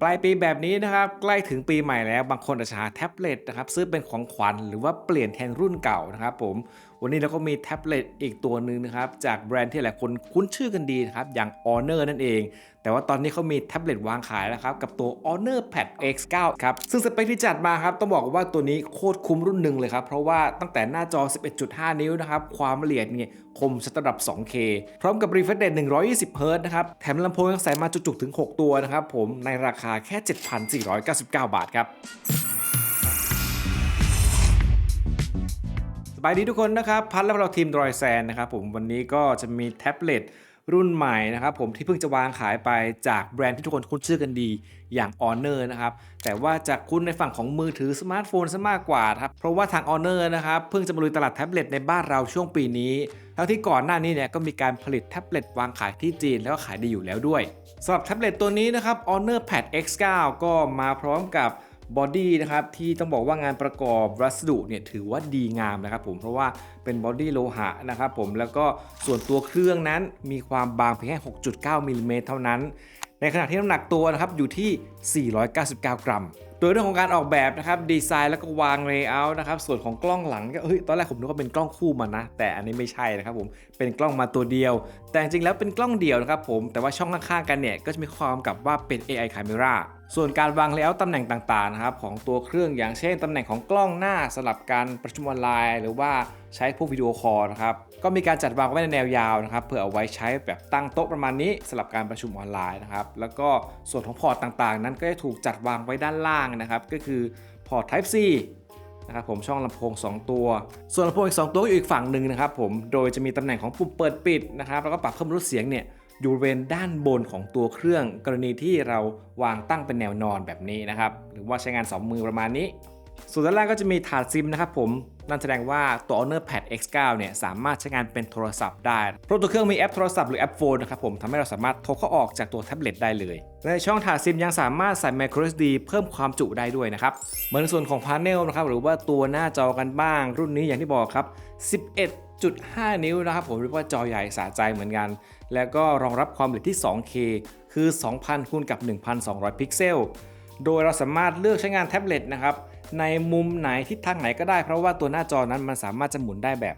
ปลายปีแบบนี้นะครับใกล้ถึงปีใหม่แล้วบางคนอาจจะหาแท็บเล็ตนะครับซื้อเป็นของขวัญหรือว่าเปลี่ยนแทนรุ่นเก่านะครับผมวันนี้เราก็มีแท็บเล็ตอีกตัวหนึ่งนะครับ จากแบรนด์ที่หลายคนคุ้นชื่อกันดีนะครับ อย่าง Honor นั่นเอง แต่ว่าตอนนี้เขามีแท็บเล็ตวางขายแล้วครับ กับตัว Honor Pad X9 ครับ ซึ่งสเปคที่จัดมาครับ ต้องบอกว่าตัวนี้โคตรคุ้มรุ่นหนึ่งเลยครับ เพราะว่าตั้งแต่หน้าจอ 11.5 นิ้วนะครับ ความละเอียดเนี่ยคมชัดระดับ 2K พร้อมกับ refresh rate 120เฮิร์ตนะครับ แถมลำโพงยังใส่มาจุกๆถึง 6 ตัวนะครับผมในราคาแค่ 7,499 บาทครับ สบายดีทุกคนนะครับ พัดและเราทีมดรอยแซนนะครับผมวันนี้ก็จะมีแท็บเล็ตรุ่นใหม่นะครับผมที่เพิ่งจะวางขายไปจากแบรนด์ที่ทุกคนคุ้นชื่อกันดีอย่าง Honor นะครับแต่ว่าจะคุ้นในฝั่งของมือถือสมาร์ทโฟนซะมากกว่าครับเพราะว่าทาง Honor นะครับเพิ่งจะมาลุยตลาดแท็บเล็ตในบ้านเราช่วงปีนี้ ทั้งที่ก่อนหน้านี้เนี่ยก็มีการผลิตแท็บเล็ตวางขายที่จีนแล้วก็ขายดีอยู่แล้วด้วยสำหรับแท็บเล็ตตัวนี้นะครับ Honor Pad X9 ก็มาพร้อมกับ บอดี้นะครับที่ต้องบอกว่างานประกอบวัสดุเนี่ยถือว่าดีงามนะครับผมเพราะว่าเป็นบอดี้โลหะนะครับผมแล้วก็ส่วนตัวเครื่องนั้นมีความบางเพียงแค่ 6.9มิลลิเมตรเท่านั้น ในขณะที่น้ำหนักตัวนะครับอยู่ที่ 499 กรัม โดยเรื่องของการออกแบบนะครับดีไซน์แล้วก็วางเลเยอร์นะครับส่วนของกล้องหลังก็เฮ้ยตอนแรกผมนึกว่าเป็นกล้องคู่มันนะ แต่อันนี้ไม่ใช่นะครับผมเป็นกล้องมาตัวเดียว แต่จริงแล้วเป็นกล้องเดียวนะครับผมแต่ว่าช่องข้างๆกันเนี่ยก็จะมีความกับว่าเป็น AI Camera ส่วนการวางเลเยอร์ตำแหน่งต่างๆนะครับของตัวเครื่องอย่างเช่นตำแหน่งของกล้องหน้าสลับการประชุมออนไลน์ หรือว่าใช้พวกวิดีโอคอลนะครับก็มีการจัดวางไว้ในแนวยาวนะครับเพื่อเอาไว้ใช้แบบตั้งโต๊ะประมาณนี้สลับการประชุมออนไลน์นะครับแล้วก็ส่วนของพอร์ตต่างๆ นั้นก็จะถูกจัดวางไว้ด้านล่างนะครับก็คือพอร์ต Type C นะครับผมช่องลำโพง 2 ตัว ส่วนลำโพงอีก 2 ตัวอยู่อีกฝั่งหนึ่งนะครับผมโดยจะมีตำแหน่งของปุ่มเปิดปิดนะครับแล้วก็ปรับเพิ่มลดเสียงเนี่ย อยู่บริเวณด้านบนของตัวเครื่อง กรณีที่เราวางตั้งเป็นแนวนอนแบบนี้นะครับ หรือว่าใช้งาน 2 มือประมาณนี้ ส่วนด้านล่างก็จะมีถาดซิมนะครับผม นั่นแสดงว่าตัว Honor Pad X9 เนี่ยสามารถใช้งานเป็นโทรศัพท์ได้เพราะตัวเครื่องมีแอปโทรศัพท์หรือแอปโฟนนะครับผมทำให้เราสามารถโทรเข้าออกจากตัวแท็บเล็ตได้เลยในช่องถาดซิมยังสามารถใส่ microSD เพิ่มความจุได้ด้วยนะครับเหมือนส่วนของพาร์เนลนะครับหรือว่าตัวหน้าจอกันบ้าง รุ่นนี้อย่างที่บอกครับ 11.5นิ้วนะครับผมเรียกว่าจอใหญ่สะใจเหมือนกัน แล้วก็รองรับความละเอียดที่ 2K คือ 2,000คูณกับ 1,200 พิกเซล โดยเราสามารถเลือกใช้งานแท็บเล็ตนะครับ ในมุมไหนทิศทางไหนก็ได้เพราะว่าตัวหน้าจอนั้นมันสามารถจะหมุนได้แบบ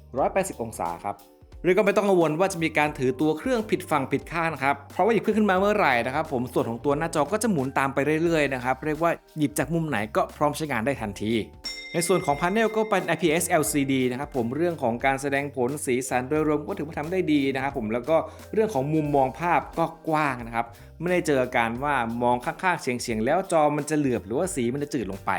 180 องศาครับหรือก็ไม่ต้องกังวลว่าจะมีการถือตัวเครื่องผิดฝั่งผิดข้างนะครับ เพราะว่าหยิบขึ้นมาเมื่อไหร่นะครับ ผมส่วนของตัวหน้าจอก็จะหมุนตามไปเรื่อยๆนะครับ เรียกว่าหยิบจากมุมไหนก็พร้อมใช้งานได้ทันที ในส่วนของพาร์เนลก็เป็น IPS LCD นะครับผมเรื่องของการแสดงผลสีสันโดยรวมก็ถือว่าทำได้ดีนะครับผมแล้วก็เรื่องของมุมมองภาพก็กว้างนะครับ ไม่ได้เจอการว่ามองข้างๆเฉียงๆ แล้วจอมันจะเหลือบหรือว่าสีมันจะจืดลงไป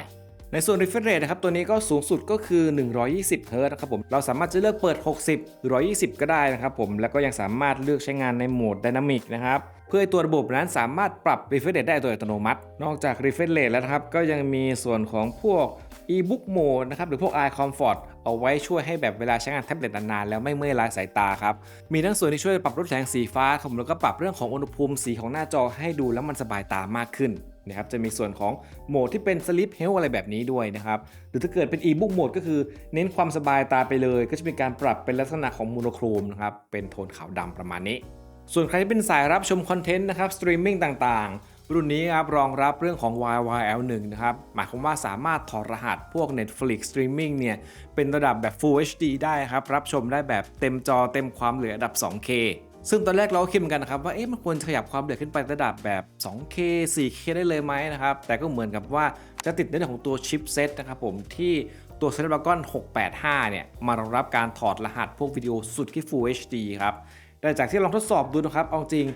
ในส่วน refresh rate นะครับ ตัวนี้ก็สูงสุดก็คือ 120เฮิร์ตนะครับผม เราสามารถจะเลือกเปิด 60 หรือ 120 ก็ได้นะครับผม แล้วก็ยังสามารถเลือกใช้งานในโหมด Dynamic นะครับ เพื่อให้ตัวระบบนั้นสามารถปรับ refresh rate ได้โดยอัตโนมัติ นอกจาก refresh rate แล้วนะครับ ก็ยังมีส่วนของพวก e-book mode นะครับหรือพวก eye comfort เอาไว้ช่วยให้แบบเวลาใช้งานแท็บเล็ตนานๆแล้วไม่เมื่อยล้าสายตาครับ มีทั้งส่วนที่ช่วยปรับลดแสงสีฟ้าครับแล้วก็ปรับเรื่องของอุณหภูมิสีของหน้าจอให้ดูแล้วมันสบายตามากขึ้นนะครับจะมีส่วนของโหมดที่เป็น sleep health อะไรแบบนี้ด้วยนะครับ หรือถ้าเกิดเป็น e-book mode ก็คือเน้นความสบายตาไปเลย ก็จะมีการปรับเป็นลักษณะของโมโนโครมนะครับเป็นโทนขาวดำประมาณนี้ ส่วนใครที่เป็นสายรับชมคอนเทนต์นะครับสตรีมมิ่งต่างๆ รุ่นนี้ครับรองรับเรื่องของ YYL1 นะครับ หมายความว่าสามารถถอดรหัสพวก Netflix Streaming เนี่ย เป็นระดับแบบ Full HD ได้ครับ รับชมได้แบบเต็มจอเต็มความเหลือระดับ 2K ซึ่งตอนแรกเราก็คิดเหมือนกันนะครับว่าเอ๊ะมันควรขยับความละเอียดขึ้นไประดับแบบ 2K 4K ได้เลยไหมนะครับ แต่ก็เหมือนกับว่าจะติดในเรื่องของตัวชิปเซตนะครับผมที่ตัว Snapdragon 685 เนี่ย มารองรับการถอดรหัสพวกวิดีโอสุดที่ Full HD ครับ แต่จากที่ลองทดสอบดูนะครับ เอาจริง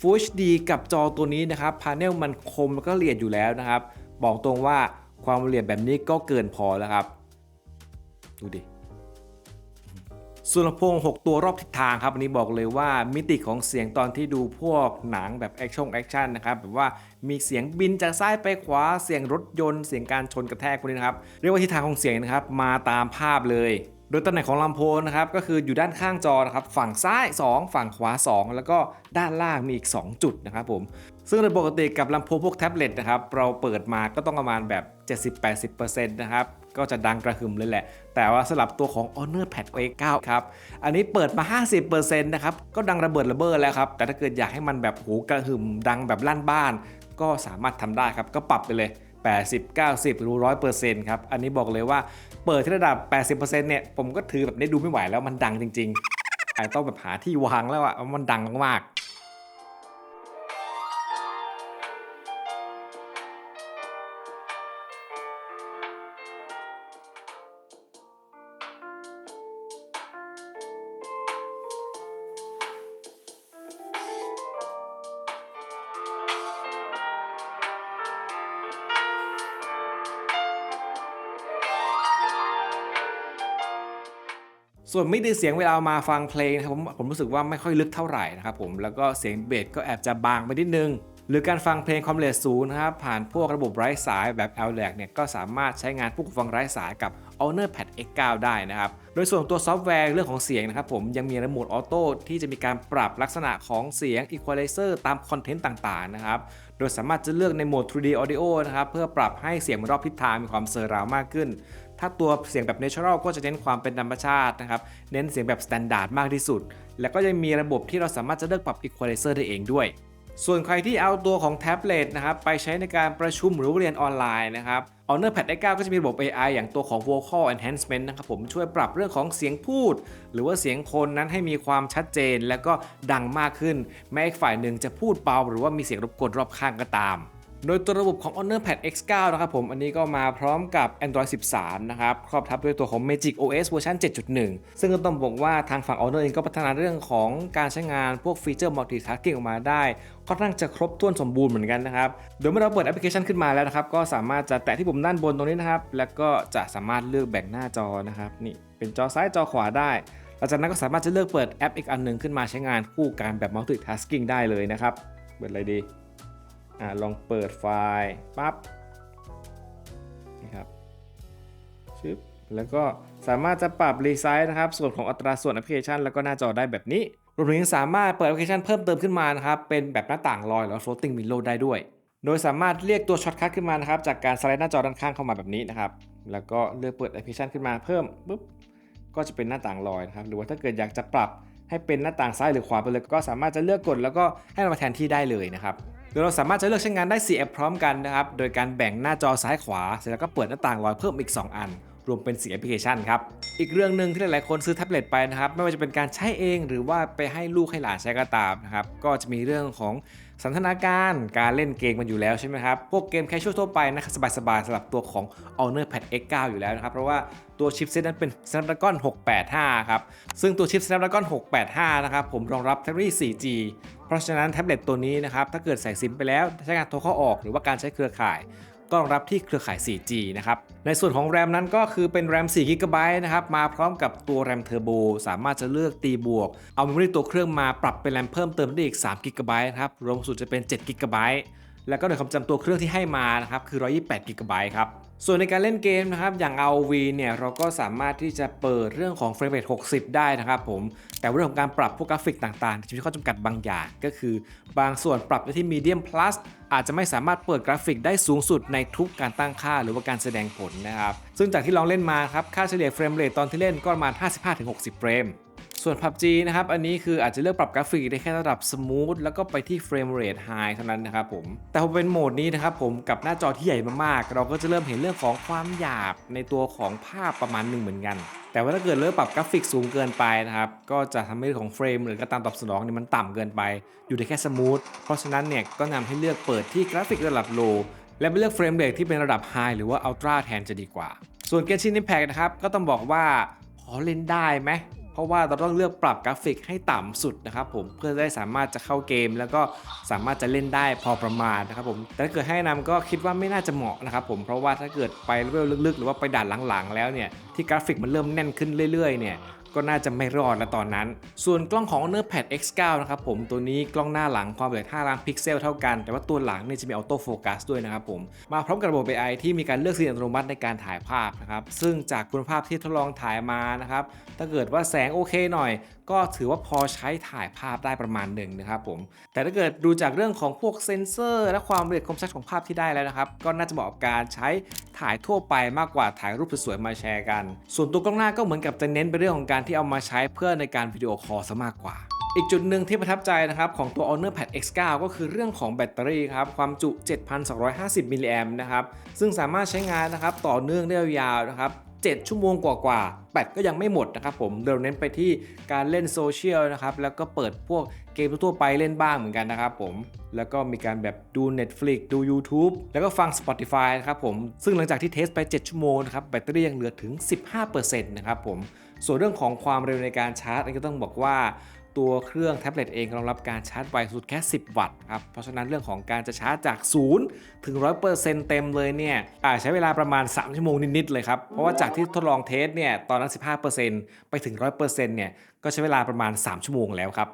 Full HD กับจอตัวนี้นะครับพาเนลมันคมแล้วก็ละเอียดอยู่แล้วนะครับ บอกตรงว่าความละเอียดแบบนี้ก็เกินพอแล้วครับ ดูดิส่วนลำโพง 6 ตัวรอบทิศทางครับอันนี้บอกเลยว่ามิติของเสียงตอนที่ดูพวกหนังแบบแอคชั่นแอคชั่นนะครับแบบว่ามีเสียงบินจากซ้ายไปขวาเสียงรถยนต์ เสียงการชนกระแทกพวกนี้นะครับ เรียกว่าทิศทางของเสียงนะครับ มาตามภาพเลย โดยตำแหน่งของลำโพงนะครับก็คืออยู่ด้านข้างจอนะครับฝั่งซ้าย 2 ฝั่งขวา 2 แล้วก็ด้านล่างมีอีก 2 จุดนะครับผมซึ่งโดยปกติกับลำโพงพวกแท็บเล็ตนะครับเราเปิดมาก็ต้องประมาณแบบ 70-80%นะครับก็จะดังกระหึ่มเลยแหละ แต่ว่าสำหรับตัวของ Honor Pad X9 ครับ อันนี้เปิดมา 50%นะครับ ก็ดังระเบิดระเบ้อแล้วครับ แต่ถ้าเกิดอยากให้มันแบบโหกระหึ่มดังแบบลั่นบ้าน ก็สามารถทำได้ครับ ก็ปรับไปเลย 80 90 หรือ 100%ครับ อันนี้บอกเลยว่าเปิดที่ระดับ 80%เนี่ยผมก็ถือแบบนี้ดูไม่ไหวแล้วมันดังจริงๆอาจต้องแบบหาที่วางแล้วอะ่ะมันดังมากๆ ส่วนไม่ไดีเสียงเวลามาฟังเพลงนะครับผมผมรู้สึกว่าไม่ค่อยลึกเท่าไหร่นะครับผมแล้วก็เสียงเบสก็แอบจะบางไปนิดนึง หรือการฟังเพลงความเร็วสูงนะครับผ่านพวกระบบไร้สายแบบ l l a c เนี่ยก็สามารถใช้งานผู้ฟังไร้สายกับ Honor Pad X9 ได้นะครับ โดยส่วนตัวซอฟต์แวร์เรื่องของเสียงนะครับผมยังมีระโหมดออโต้ที่จะมีการปรับลักษณะของเสียง Equalizer ตามคอนเทนต์ต่างๆนะครับ ดยสามารถจะเลือกในโหมด 3D Audio นะครับ เพื่อปรับให้เสียงรอบทิศทางมีความเซอร์ราวมากขึ้น ถ้าตัวเสียงแบบ Natural ก็จะเน้นความเป็นธรรมชาตินะครับ เน้นเสียงแบบ Standard มากที่สุด แล้วก็ยังมีระบบที่เราสามารถจะเลือกปรับ Equalizer ได้เองด้วย ส่วนใครที่เอาตัวของแท็บเล็ตนะครับไปใช้ในการประชุมหรือเรียนออนไลน์นะครับ Honor Pad X9 ก็จะมีระบบ AI อย่างตัวของ Vocal Enhancement นะครับผมช่วยปรับเรื่องของเสียงพูด หรือว่าเสียงคนนั้นให้มีความชัดเจน แล้วก็ดังมากขึ้น แม้อีกฝ่ายหนึ่งจะพูดเบาหรือว่ามีเสียงรบกวนรอบข้างก็ตามโดยตัวระบบของ Honor Pad X9 นะครับผม อันนี้ก็มาพร้อมกับ Android 13 นะครับ ครอบทับด้วยตัวของ Magic OS เวอร์ชัน7.1 ซึ่งก็ต้องบอกว่าทางฝั่ง Honor เองก็พัฒนาเรื่องของการใช้งานพวกฟีเจอร์ multitasking ออกมาได้ ค่อนข้างจะครบถ้วนสมบูรณ์เหมือนกันนะครับโดยเมื่อเราเปิดแอปพลิเคชันขึ้นมาแล้วนะครับ ก็สามารถจะแตะที่ปุ่มด้านบนตรงนี้นะครับ แล้วก็จะสามารถเลือกแบ่งหน้าจอนะครับนี่เป็นจอซ้ายจอขวาได้หลังจากนั้นก็สามารถจะเลือกเปิดแอปอีกอันหนึ่งขึ้นมาใช้งานคู่กันแบบ multitasking ได้เลยนะครับเปิดอะไรดีอ่าลองเปิดไฟล์ปั๊บนี่ครับชึบแล้วก็สามารถจะปรับรีไซส์นะครับ ส่วนของอัตราส่วนแอปพลิเคชัน แล้วก็หน้าจอได้แบบนี้ วมถึงสามารถเปิดแอปพลิเคชันเพิ่มเติมขึ้นมานะครับ เป็นแบบหน้าต่างลอยหรือว่า floating window ได้ด้วย โดยสามารถเรียกตัวช็อตคัทขึ้นมานะครับ จากการสไลด์หน้าจอด้านข้างเข้ามาแบบนี้นะครับ แล้วก็เลือกเปิดแอปพลิเคชันขึ้นมาเพิ่มปุ๊บ ก็จะเป็นหน้าต่างลอยนะครับ หรือว่าถ้าเกิดอยากจะปรับให้เป็นหน้าต่างซ้ายหรือขวาไปเลยก็สามารถจะเลือกกดแล้วก็ให้มันมาแทนที่ได้เลยนะครับโดยเราสามารถจะเลือกใช้งานได้4แอปพร้อมกันนะครับ โดยการแบ่งหน้าจอซ้ายขวา เสร็จแล้วก็เปิดหน้าต่างลอยเพิ่มอีก 2 อัน รวมเป็น 4 แอปพลิเคชันครับ อีกเรื่องหนึ่งที่หลายๆคนซื้อแท็บเล็ตไปนะครับ ไม่ว่าจะเป็นการใช้เองหรือว่าไปให้ลูกให้หลานใช้ก็ตามนะครับ ก็จะมีเรื่องของสันทนาการการเล่นเกมมันอยู่แล้วใช่ไหมครับ พวกเกมแคชชวลทั่วไปนะครับสบายๆสำหรับตัวของ Honor Pad X9 อยู่แล้วนะครับ เพราะว่าตัวชิปเซตนั้นเป็น Snapdragon 685 ครับ ซึ่งตัวชิป Snapdragon 685 นะครับ ผมรองรับเทคโนโลยี 4G เพราะฉะนั้นแท็บเล็ตตัวนี้นะครับ ถ้าเกิดใส่ซิมไปแล้วใช้งานโทรเข้าออกหรือว่าการใช้เครือข่าย ก็รองรับที่เครือข่าย 4G นะครับ ในส่วนของแรมนั้นก็คือเป็นแรม4 g b นะครับ มาพร้อมกับตัวแรมเทอร์โบสามารถจะเลือกตีบวก เอาเมมโมรีตัวเครื่องมาปรับเป็นแรมเพิ่มเติมได้อีก3 g b นะครับ รวมสุดจะเป็น7 g b แล้วก็โดยความจำตัวเครื่องที่ให้มานะครับคือ 128 g b ครับ ส่วนในการเล่นเกมนะครับอย่าง RV เนี่ยเราก็สามารถที่จะเปิดเรื่องของเฟรมเรท60 ได้นะครับผม แต่เรื่องของการปรับพวกกราฟิกต่างๆจะมีข้อจำกัดบางอย่าง ก็คือบางส่วนปรับไปที่ Medium Plus อาจจะไม่สามารถเปิดกราฟิกได้สูงสุดในทุกการตั้งค่าหรือว่าการแสดงผลนะครับ ซึ่งจากที่ลองเล่นมาครับค่าเฉลี่ยเฟรมเรทตอนที่เล่นก็ประมาณ 55-60 เฟรม ส่วน PUBG นะครับ อันนี้คืออาจจะเลือกปรับกราฟิกได้แค่ระดับสมูทแล้วก็ไปที่เฟรมเรทไฮเท่านั้นนะครับผม แต่พอเป็นโหมดนี้นะครับผมกับหน้าจอที่ใหญ่มากๆ เราก็จะเริ่มเห็นเรื่องของความหยาบในตัวของภาพประมาณหนึ่งเหมือนกัน แต่ว่าถ้าเกิดเริ่มปรับกราฟิกสูงเกินไปนะครับ ก็จะทำให้เรื่องของเฟรมหรือการตามตอบสนองนี่มันต่ำเกินไป อยู่ได้แค่สมูท เพราะฉะนั้นเนี่ยก็นำให้เลือกเปิดที่กราฟิกระดับโลและไปเลือกเฟรมเรทที่เป็นระดับไฮหรือว่าอัลตร้าแทนจะดีกว่า ส่วน Genshin Impact นะครับก็ต้องบอกว่าพอเล่นได้ไหม เพราะว่าเราต้องเลือกปรับกราฟิกให้ต่ำสุดนะครับผมเพื่อได้สามารถจะเข้าเกม แล้วก็สามารถจะเล่นได้พอประมาณนะครับผมแต่ถ้าเกิดให้แนะนำก็คิดว่าไม่น่าจะเหมาะนะครับผมเพราะว่าถ้าเกิดไปเลเวลลึกๆ หรือว่าไปด่านหลังๆ แล้วเนี่ยที่กราฟิกมันเริ่มแน่นขึ้นเรื่อยๆเนี่ย ก็น่าจะไม่รอดแล้วตอนนั้น ส่วนกล้องของ Honor Pad X9 นะครับผมตัวนี้กล้องหน้าหลังความละเอียด5ล้านพิกเซลเท่ากัน แต่ว่าตัวหลังเนี่ยจะมีออโต้โฟกัสด้วยนะครับผม มาพร้อมกับระบบ AI ที่มีการเลือกซีนอัตโนมัติในการถ่ายภาพนะครับ ซึ่งจากคุณภาพที่ทดลองถ่ายมานะครับ ถ้าเกิดว่าแสงโอเคหน่อย ก็ถือว่าพอใช้ถ่ายภาพได้ประมาณหนึ่งนะครับผม แต่ถ้าเกิดดูจากเรื่องของพวกเซนเซอร์ และความละเอียดคมชัดของภาพที่ได้แล้วนะครับ ก็น่าจะเหมาะกับการใช้ถ่ายทั่วไปมากกว่าถ่ายรูปสวยๆมาแชร์กัน ส่วนตัวกล้องหน้าก็เหมือนกับจะเน้นไปเรื่องของการที่เอามาใช้เพื่อในการวิดีโอคอลซะมากกว่าอีกจุดหนึ่งที่ประทับใจนะครับของตัว Honor Pad X9 ก็คือเรื่องของแบตเตอรี่ครับความจุ 7,250 มิลลิแอมนะครับซึ่งสามารถใช้งานนะครับต่อเนื่องได้ยาวนะครับ 7 ชั่วโมงกว่าๆแบตก็ยังไม่หมดนะครับผมเราเน้นไปที่การเล่นโซเชียลนะครับแล้วก็เปิดพวกเกมทั่วไปเล่นบ้างเหมือนกันนะครับผมแล้วก็มีการแบบดู Netflix ดู YouTube แล้วก็ฟัง Spotify นะครับผมซึ่งหลังจากที่เทสไป 7 ชั่วโมงนะครับแบตเตอรี่ยังเหลือถึง 15%นะครับผมส่วนเรื่องของความเร็วในการชาร์จก็ต้องบอกว่า ตัวเครื่องแท็บเล็ตเองรองรับการชาร์จไวสุดแค่ 10 วัตต์ครับ เพราะฉะนั้นเรื่องของการจะชาร์จจาก 0 ถึง 100%เต็มเลยเนี่ยใช้เวลาประมาณ 3 ชั่วโมงนิด ๆ เลยครับ เพราะว่าจากที่ทดลองเทสเนี่ยตอนนั้น 15%ไปถึง 100%เนี่ยก็ใช้เวลาประมาณ 3 ชั่วโมงแล้วครับ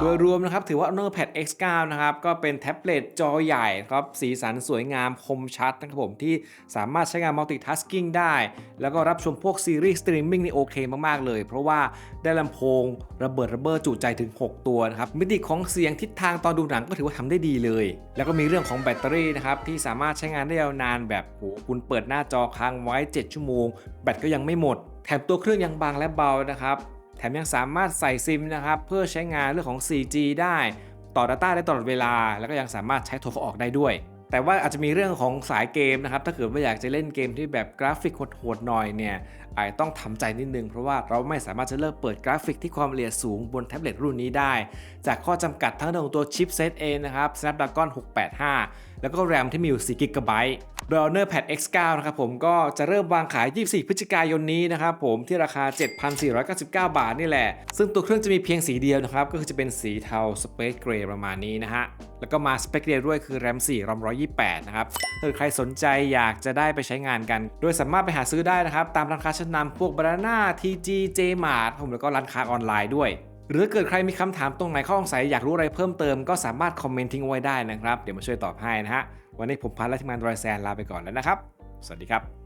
โดยรวมนะครับถือว่า Honor Pad X9 นะครับก็เป็นแท็บเล็ตจอใหญ่ครับสีสันสวยงามคมชัดนะครับผมที่สามารถใช้งาน multitasking ได้ แล้วก็รับชมพวกซีรีส์สตรีมมิ่งนี่โอเคมาก ๆ เลย เพราะว่าได้ลำโพงระเบิดระเบ้อจุใจถึง 6 ตัวนะครับมิติของเสียงทิศทางตอนดูหนังก็ถือว่าทำได้ดีเลย แล้วก็มีเรื่องของแบตเตอรี่นะครับที่สามารถใช้งานได้ยาวนานแบบโหคุณเปิดหน้าจอค้างไว้ 7 ชั่วโมง แบตก็ยังไม่หมด แถมตัวเครื่องยังบางและเบานะครับ ถมยังสามารถใส่ซิมนะครับเพื่อใช้งานเรื่องของ 4G ได้ ต่อ Data ได้ตลอดเวลา แล้วก็ยังสามารถใช้โทรเข้าออกได้ด้วย แต่ว่าอาจจะมีเรื่องของสายเกมนะครับถ้าเกิดว่าอยากจะเล่นเกมที่แบบกราฟิกโหดๆหน่อยเนี่ย อาจต้องทำใจนิดนึง เพราะว่าเราไม่สามารถจะเลิกเปิดกราฟิกที่ความละเอียดสูงบนแท็บเล็ตรุ่นนี้ได้ จากข้อจำกัดทั้งเรื่องของตัวชิปเซตเองนะครับ Snapdragon 685 แล้วก็แรมที่มีอยู่4 g b โดย Honor Pad X9 นะครับผมก็จะเริ่มวางขาย 24 พฤศจิกายนนี้นะครับผมที่ราคา 7,499 บาทนี่แหละ ซึ่งตัวเครื่องจะมีเพียงสีเดียวนะครับ ก็คือจะเป็นสีเทา Space Gray ประมาณนี้นะฮะ แล้วก็มาสเปคเดียวด้วยคือ RAM 4 RAM 128 นะครับถ้าเกิดใครสนใจอยากจะได้ไปใช้งานกัน โดยสามารถไปหาซื้อได้นะครับ ตามร้านค้าชั้นนำพวก Banana TG Jmart ผมแล้วก็ร้านค้าออนไลน์ด้วย หรือเกิดใครมีคำถามตรงไหนข้อสงสัยอยากรู้อะไรเพิ่มเติมก็สามารถคอมเมนต์ทิ้งไว้ได้นะครับ เดี๋ยวมาช่วยตอบให้นะฮะ วันนี้ผมพันและทีมงานรอยแซนลาไปก่อนแล้วนะครับ สวัสดีครับ